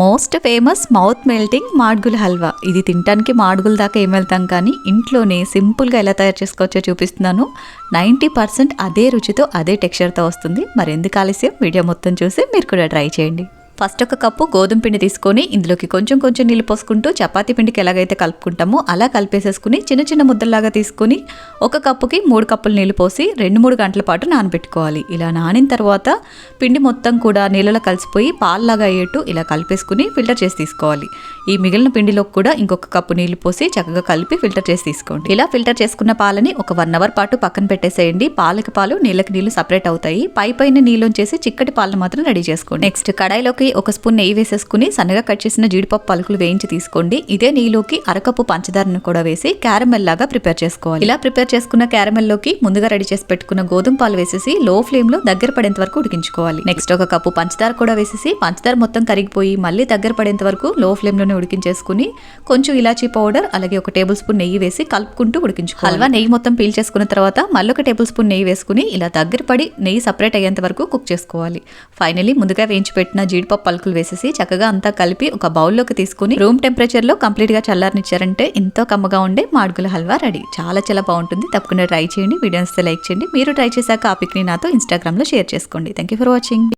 Most famous mouth melting Madgul halwa. ఇది తినడానికి మాడుగుల దాకా ఏం వెళ్తాం కానీ ఇంట్లోనే సింపుల్గా ఎలా తయారు చేసుకోవచ్చో చూపిస్తున్నాను. నైంటీ పర్సెంట్ అదే రుచితో అదే టెక్స్చర్తో వస్తుంది. మరి ఎందుకు ఆలస్యం? వీడియో మొత్తం చూసి మీరు కూడా ట్రై చేయండి. ఫస్ట్ ఒక కప్పు గోధుమ పిండి తీసుకొని ఇందులోకి కొంచెం కొంచెం నీళ్ళు పోసుకుంటూ చపాతీ పిండికి ఎలాగైతే కలుపుకుంటామో అలా కలిపేసేసుకుని చిన్న చిన్న ముద్దల్లాగా తీసుకుని ఒక కప్పుకి మూడు కప్పులు నీళ్ళు పోసి రెండు మూడు గంటల పాటు నానబెట్టుకోవాలి. ఇలా నానిన తర్వాత పిండి మొత్తం కూడా నీళ్ళలో కలిసిపోయి పాల్లాగా అయ్యేట్టు ఇలా కలిపేసుకుని ఫిల్టర్ చేసి తీసుకోవాలి. ఈ మిగిలిన పిండిలోకి కూడా ఇంకొక కప్పు నీళ్ళు పోసి చక్కగా కలిపి ఫిల్టర్ చేసి తీసుకోండి. ఇలా ఫిల్టర్ చేసుకున్న పాలని ఒక వన్ అవర్ పాటు పక్కన పెట్టేసేయండి. పాలకి పాలు నీళ్ళకి నీళ్ళు సపరేట్ అవుతాయి. పై పైన నీళ్ళు చేసి చిక్కటి పాలను మాత్రం రెడీ చేసుకోండి. నెక్స్ట్ కడాయిలోకి ఒక స్పూన్ నెయ్యి వేసేసుకుని సన్నగా కట్ చేసిన జీడిపప్పు పలుకులు వేయించి తీసుకోండి. ఇదే నెయ్యిలోకి అరకప్పు పంచదారను కూడా వేసి క్యారమెల్ లాగా ప్రిపేర్ చేసుకోవాలి. ఇలా ప్రిపేర్ చేసుకున్న క్యారమెల్లోకి ముందుగా రెడీ చేసి పెట్టుకున్న గోధుమ పాలు వేసేసి లో ఫ్లేమ్లో దగ్గర పడేంత వరకు ఉడికించుకోవాలి. నెక్స్ట్ ఒక కప్పు పంచదార కూడా వేసేసి పంచదార మొత్తం కరిగిపోయి మళ్ళీ దగ్గర పడేంత వరకు లో ఫ్లేమ్లోనే ఉడికించేసుకుని కొంచెం ఇలాచీ పౌడర్ అలాగే ఒక టేబుల్ స్పూన్ నెయ్యి వేసి కలుపుకుంటూ ఉడికించుకోవాలి. హల్వా నెయ్యి మొత్తం పీల్ చేసుకున్న తర్వాత మళ్ళీ ఒక టేబుల్ స్పూన్ నెయ్యి వేసుకుని ఇలా దగ్గర పడి నెయ్యి సపరేట్ అయ్యేంత వరకు కుక్ చేసుకోవాలి. ఫైనలీ ముందుగా వేయించి పెట్టిన జీడిపప్పు పలుకులు వేసేసి చక్కగా అంతా కలిపి ఒక బౌల్లోకి తీసుకుని రూమ్ టెంపరేచర్లో కంప్లీట్గా చల్లారనిచ్చారంటే ఎంతో కమ్మగా ఉండే మాడుగుల హల్వా రెడీ. చాలా చాలా బాగుంటుంది. తప్పకుండా ట్రై చేయండి. వీడియోస్ లైక్ చేయండి. మీరు ట్రై చేశాక ఆ పిక్ని నాతో ఇన్స్టాగ్రామ్లో షేర్ చేసుకోండి. Thank you for watching.